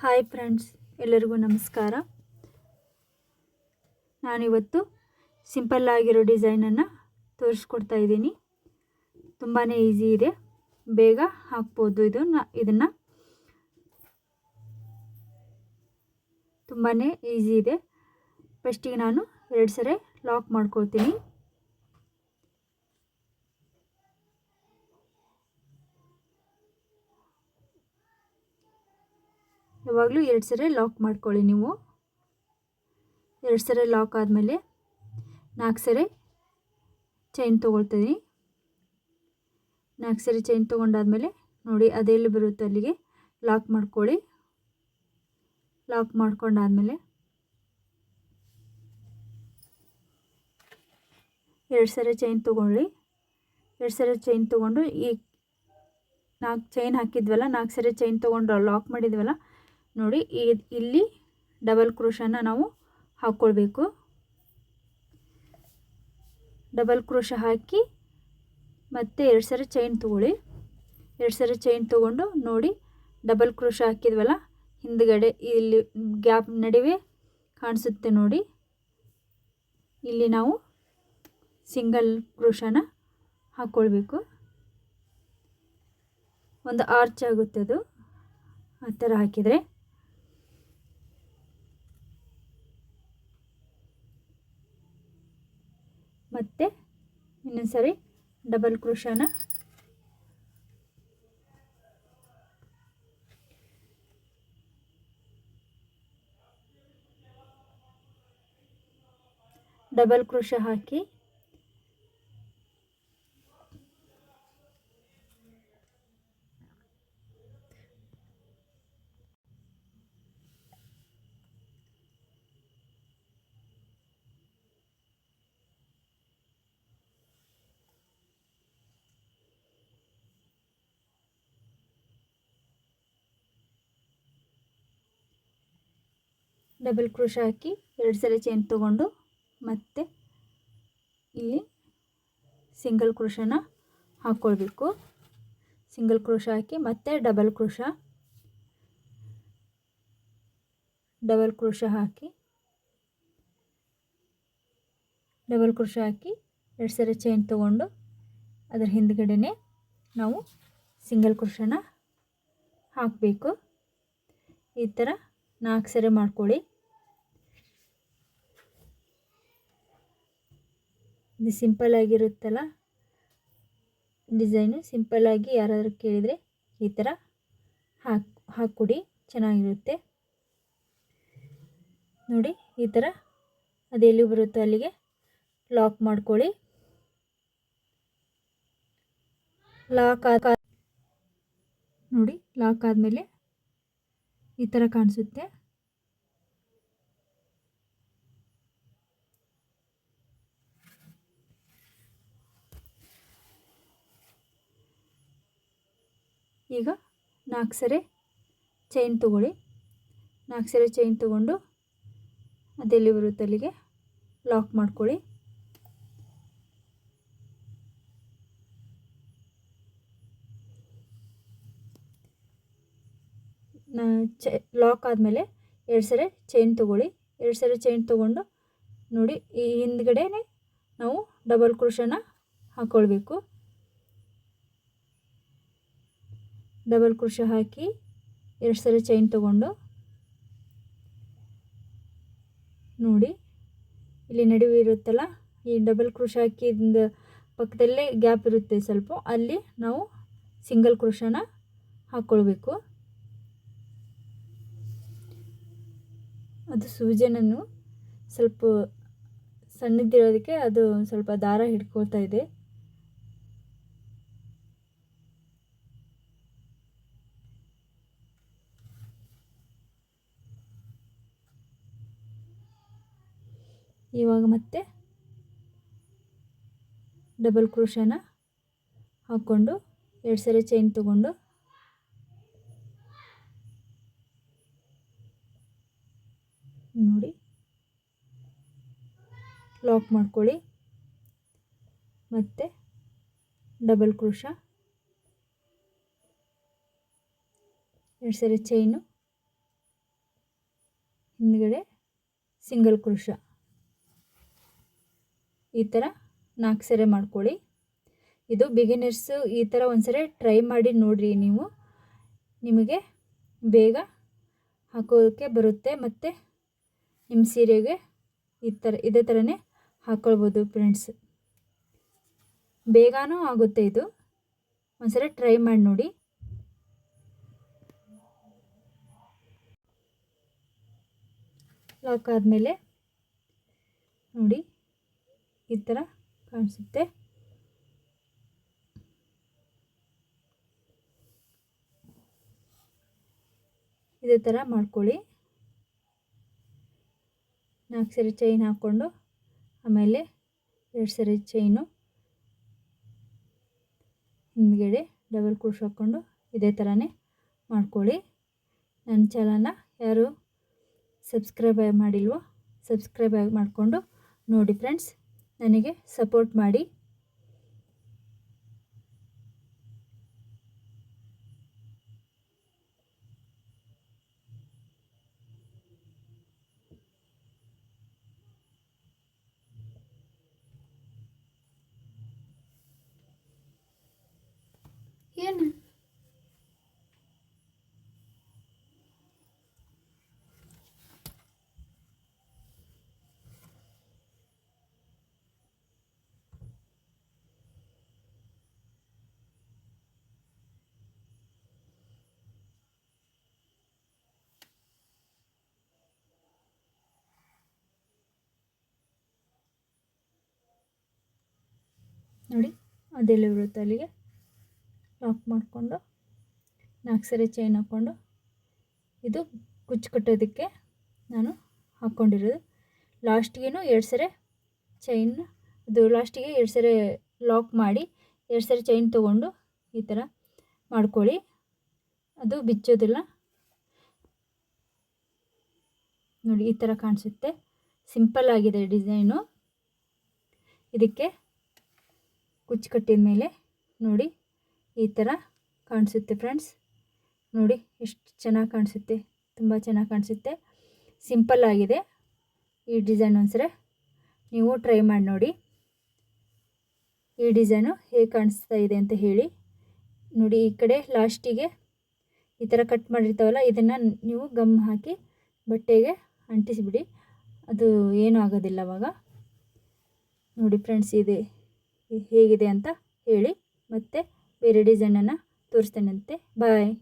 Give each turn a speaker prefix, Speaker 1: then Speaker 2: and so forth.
Speaker 1: Hi friends, ಎಲ್ಲರಿಗೂ ನಮಸ್ಕಾರ. ನಾನಿವತ್ತು ಸಿಂಪಲ್ ಆಗಿರೋ ಡಿಸೈನನ್ನು ತೋರಿಸ್ಕೊಡ್ತಾ ಇದ್ದೀನಿ. ತುಂಬಾ ಈಸಿ ಇದೆ. ಬೇಗ ಹಾಕ್ಬೋದು ಇದು ಇದನ್ನು. ತುಂಬಾ ಈಸಿ ಇದೆ. ಫಸ್ಟಿಗೆ ನಾನು ಎರಡು ಸರಿ ಲಾಕ್ ಮಾಡ್ಕೊಳ್ತೀನಿ. ಯಾವಾಗಲೂ ಎರಡು ಸರಿ ಲಾಕ್ ಮಾಡ್ಕೊಳ್ಳಿ ನೀವು. ಎರಡು ಸರಿ ಲಾಕ್ ಆದಮೇಲೆ ನಾಲ್ಕು ಸರಿ ಚೈನ್ ತೊಗೊಳ್ತೀನಿ. ನಾಲ್ಕು ಸರಿ ಚೈನ್ ತೊಗೊಂಡಾದಮೇಲೆ ನೋಡಿ ಅದೆಲ್ಲಿ ಬರುತ್ತೆ ಅಲ್ಲಿಗೆ ಲಾಕ್ ಮಾಡ್ಕೊಳ್ಳಿ. ಲಾಕ್ ಮಾಡ್ಕೊಂಡಾದಮೇಲೆ ಎರಡು ಸರಿ ಚೈನ್ ತೊಗೊಳ್ಳಿ. ಎರಡು ಸರಿ ಚೈನ್ ತೊಗೊಂಡು ಈ ನಾಲ್ಕು ಚೈನ್ ಹಾಕಿದ್ವಲ್ಲ ನಾಲ್ಕು ಸರಿ ಚೈನ್ ತೊಗೊಂಡು ಲಾಕ್ ಮಾಡಿದ್ವಲ್ಲ ನೋಡಿ ಇಲ್ಲಿ ಡಬಲ್ ಕ್ರೋಶನ ನಾವು ಹಾಕ್ಕೊಳ್ಬೇಕು ಡಬಲ್ ಕ್ರೋಶ ಹಾಕಿ ಮತ್ತೆ ಎರಡು ಸರಿ ಚೈನ್ ತೊಗೊಳ್ಳಿ. ಎರಡು ಸರಿ ಚೈನ್ ತೊಗೊಂಡು ನೋಡಿ ಡಬಲ್ ಕ್ರೋಶ ಹಾಕಿದ್ವಲ್ಲ, ಹಿಂದ್ಗಡೆ ಇಲ್ಲಿ ಗ್ಯಾಪ್ ನಡುವೆ ಕಾಣಿಸುತ್ತೆ ನೋಡಿ. ಇಲ್ಲಿ ನಾವು ಸಿಂಗಲ್ ಕ್ರೋಶನ ಹಾಕ್ಕೊಳ್ಬೇಕು ಒಂದು ಆರ್ಚ್ ಆಗುತ್ತೆ ಅದು. ಆ ಥರ ಹಾಕಿದರೆ ಮತ್ತು ಇನ್ನೊಂದು ಸರಿ ಡಬಲ್ ಕ್ರೋಶನ ಡಬಲ್ ಕ್ರೋಶ ಹಾಕಿ ಡಬಲ್ ಕ್ರೋಶ ಹಾಕಿ ಎರಡು ಸಲ ಚೈನ್ ತೊಗೊಂಡು ಮತ್ತೆ ಇಲ್ಲಿ ಸಿಂಗಲ್ ಕ್ರೋಶನ ಹಾಕ್ಕೊಳ್ಬೇಕು ಸಿಂಗಲ್ ಕ್ರೋಶ ಹಾಕಿ ಮತ್ತೆ ಡಬಲ್ ಕ್ರೋಶ. ಡಬಲ್ ಕ್ರೋಶ ಹಾಕಿ ಡಬಲ್ ಕ್ರೋಶ ಹಾಕಿ ಎರಡು ಸರಿ ಚೈನ್ ತೊಗೊಂಡು ಅದರ ಹಿಂದ್ಗಡೆ ನಾವು ಸಿಂಗಲ್ ಕ್ರೋಶನ ಹಾಕಬೇಕು. ಈ ಥರ ನಾಲ್ಕು ಸರಿ ಮಾಡ್ಕೊಳ್ಳಿ. ಇದು ಸಿಂಪಲ್ ಆಗಿರುತ್ತಲ್ಲ? ಡಿಸೈನು ಸಿಂಪಲ್ಲಾಗಿ ಯಾರಾದರೂ ಕೇಳಿದರೆ ಈ ಥರ ಹಾಕಿ, ಹಾಕ್ಕೊಡಿ, ಚೆನ್ನಾಗಿರುತ್ತೆ. ನೋಡಿ, ಈ ಥರ ಅದೆಲ್ಲಿ ಬರುತ್ತೋ ಅಲ್ಲಿಗೆ ಲಾಕ್ ಮಾಡ್ಕೊಳ್ಳಿ. ಲಾಕ್ ನೋಡಿ ಲಾಕ್ ಆದಮೇಲೆ ಈ ಥರ ಕಾಣಿಸುತ್ತೆ. ಈಗ ನಾಲ್ಕು ಸರಿ ಚೈನ್ ತೊಗೊಳ್ಳಿ. ನಾಲ್ಕು ಸರಿ ಚೈನ್ ತೊಗೊಂಡು ಅದೆಲ್ಲಿ ಬರುತ್ತೆ ಅಲ್ಲಿಗೆ? ಲಾಕ್ ಮಾಡ್ಕೊಳ್ಳಿ. ಚ ಲಾಕ್ ಆದಮೇಲೆ ಎರಡು ಸರಿ ಚೈನ್ ತೊಗೊಳ್ಳಿ. ಎರಡು ಸರಿ ಚೈನ್ ತೊಗೊಂಡು ನೋಡಿ ಈ ಹಿಂದ್ಗಡೆನೆ ನಾವು ಡಬಲ್ ಕ್ರೋಶನ ಹಾಕ್ಕೊಳ್ಬೇಕು ಡಬಲ್ ಕ್ರೋಶ ಹಾಕಿ ಎರಡು ಸರಿ ಚೈನ್ ತಗೊಂಡು ನೋಡಿ, ಇಲ್ಲಿ ನಡುವೆ ಇರುತ್ತಲ್ಲ, ಈ ಡಬಲ್ ಕ್ರೋಶ ಹಾಕಿದ ಪಕ್ಕದಲ್ಲೇ ಗ್ಯಾಪ್ ಇರುತ್ತೆ ಸ್ವಲ್ಪ, ಅಲ್ಲಿ ನಾವು ಸಿಂಗಲ್ ಕ್ರೋಶನ ಹಾಕ್ಕೊಳ್ಬೇಕು ಅದು ಸೂಜನನ್ನು ಸ್ವಲ್ಪ ಸಣ್ಣದಿರೋದಕ್ಕೆ ಅದು ಸ್ವಲ್ಪ ದಾರ ಹಿಡ್ಕೊಳ್ತಾ ಇದೆ. ಇವಾಗ ಮತ್ತೆ ಡಬಲ್ ಕ್ರೋಶನ ಹಾಕ್ಕೊಂಡು ಎರಡು ಸರಿ ಚೈನ್ ತಗೊಂಡು ನೋಡಿ ಲಾಕ್ ಮಾಡ್ಕೊಳ್ಳಿ. ಮತ್ತು ಡಬಲ್ ಕ್ರೋಶ ಎರಡು ಸರಿ ಚೈನು ಹಿಂದ್ಗಡೆ ಸಿಂಗಲ್ ಕ್ರೋಶ ಈ ಥರ ನಾಲ್ಕು ಸೆರೆ ಮಾಡ್ಕೊಳ್ಳಿ. ಇದು ಬಿಗಿನರ್ಸು ಈ ಥರ ಒಂದ್ಸರಿ ಟ್ರೈ ಮಾಡಿ ನೋಡಿರಿ ನೀವು. ನಿಮಗೆ ಬೇಗ ಹಾಕೋದಕ್ಕೆ ಬರುತ್ತೆ ಮತ್ತು ನಿಮ್ಮ ಸೀರೆಗೆ ಈ ಥರ, ಇದೇ ಥರನೇ ಹಾಕ್ಕೊಳ್ಬೋದು ಫ್ರೆಂಡ್ಸ್ ಬೇಗನೂ ಆಗುತ್ತೆ ಇದು. ಒಂದ್ಸರಿ ಟ್ರೈ ಮಾಡಿ ನೋಡಿ. ಲಾಕ್ ಆದಮೇಲೆ ಈ ಥರ ಕಾಣಿಸುತ್ತೆ. ಇದೇ ಥರ ಮಾಡ್ಕೊಳ್ಳಿ. ನಾಲ್ಕು ಸರಿ ಚೈನ್ ಹಾಕ್ಕೊಂಡು, ಆಮೇಲೆ ಎರಡು ಸರಿ ಚೈನು ಹಿಂದ್ಗಡೆ ಡಬಲ್ ಕ್ರೋಶ್ ಹಾಕ್ಕೊಂಡು ಇದೇ ಥರನೇ ಮಾಡ್ಕೊಳ್ಳಿ. ನನ್ನ ಚಾನಲ್ನ ಯಾರು ಸಬ್ಸ್ಕ್ರೈಬ್ ಮಾಡಿಲ್ವೋ ಸಬ್ಸ್ಕ್ರೈಬ್ ಮಾಡಿಕೊಂಡು ನೋಡಿ ಫ್ರೆಂಡ್ಸ್ ನನಗೆ ಸಪೋರ್ಟ್ ಮಾಡಿ. ಏನು ನೋಡಿ ಅದೆಲ್ಲ ಬರುತ್ತೆ ಅಲ್ಲಿಗೆ ಲಾಕ್ ಮಾಡಿಕೊಂಡು, ನಾಲ್ಕು ಸರಿ ಚೈನ್ ಹಾಕ್ಕೊಂಡು ಇದು ಕುಚ್ಚು ಕಟ್ಟೋದಕ್ಕೆ ನಾನು ಹಾಕ್ಕೊಂಡಿರೋದು ಲಾಸ್ಟಿಗೇನು ಎರಡು ಸರಿ ಚೈನ್ ಅದು ಲಾಸ್ಟಿಗೆ ಎರಡು ಸರಿ ಲಾಕ್ ಮಾಡಿ, ಎರಡು ಸರಿ ಚೈನ್ ತೊಗೊಂಡು ಈ ಥರ ಮಾಡ್ಕೊಳ್ಳಿ. ಅದು ಬಿಚ್ಚೋದಿಲ್ಲ. ನೋಡಿ ಈ ಥರ ಕಾಣಿಸುತ್ತೆ. ಸಿಂಪಲ್ ಆಗಿದೆ ಡಿಸೈನು. ಇದಕ್ಕೆ ಕುಚ್ಚು ಕಟ್ಟಿದ ಮೇಲೆ ನೋಡಿ ಈ ಥರ ಕಾಣಿಸುತ್ತೆ ಫ್ರೆಂಡ್ಸ್. ನೋಡಿ ಎಷ್ಟು ಚೆನ್ನಾಗಿ ಕಾಣಿಸುತ್ತೆ, ತುಂಬ ಚೆನ್ನಾಗಿ ಕಾಣಿಸುತ್ತೆ. ಸಿಂಪಲ್ ಆಗಿದೆ ಈ ಡಿಸೈನ್ ಒಂದ್ಸರಿ. ನೀವು ಟ್ರೈ ಮಾಡಿ ನೋಡಿ. ಈ ಡಿಸೈನು ಹೇಗೆ ಕಾಣಿಸ್ತಾ ಇದೆ ಅಂತ ಹೇಳಿ. ನೋಡಿ ಈ ಕಡೆ ಲಾಸ್ಟಿಗೆ ಈ ಥರ ಕಟ್ ಮಾಡಿರ್ತಾವಲ್ಲ, ಇದನ್ನು ನೀವು ಗಮ್ ಹಾಕಿ ಬಟ್ಟೆಗೆ ಅಂಟಿಸಿಬಿಡಿ. ಅದು ಏನೂ ಆಗೋದಿಲ್ಲ ಅವಾಗ. ನೋಡಿ ಫ್ರೆಂಡ್ಸ್, ಇದೆ ಹೇಗಿದೆ ಅಂತ ಹೇಳಿ ಮತ್ತೆ ಬೇರೆ ಡಿಸೈನನ್ನು ತೋರಿಸ್ತೇನಂತೆ. ಬಾಯ್